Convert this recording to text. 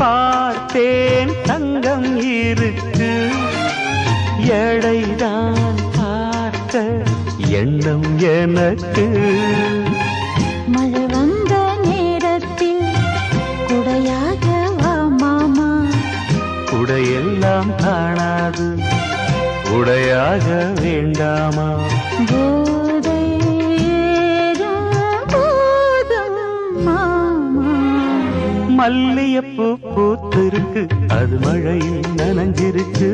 பார்த்தேன் தங்கம் இருக்கு. எடைதான் பார்க்க எண்ணம் எனக்கு. மழை வந்த நேரத்தில் குடையாக மாமா. உடையெல்லாம் காணாது. உடையாக வேண்டாமா? மல்லியப்பூ பூத்திருக்கு. அது மழையில் நனைஞ்சிருக்கு.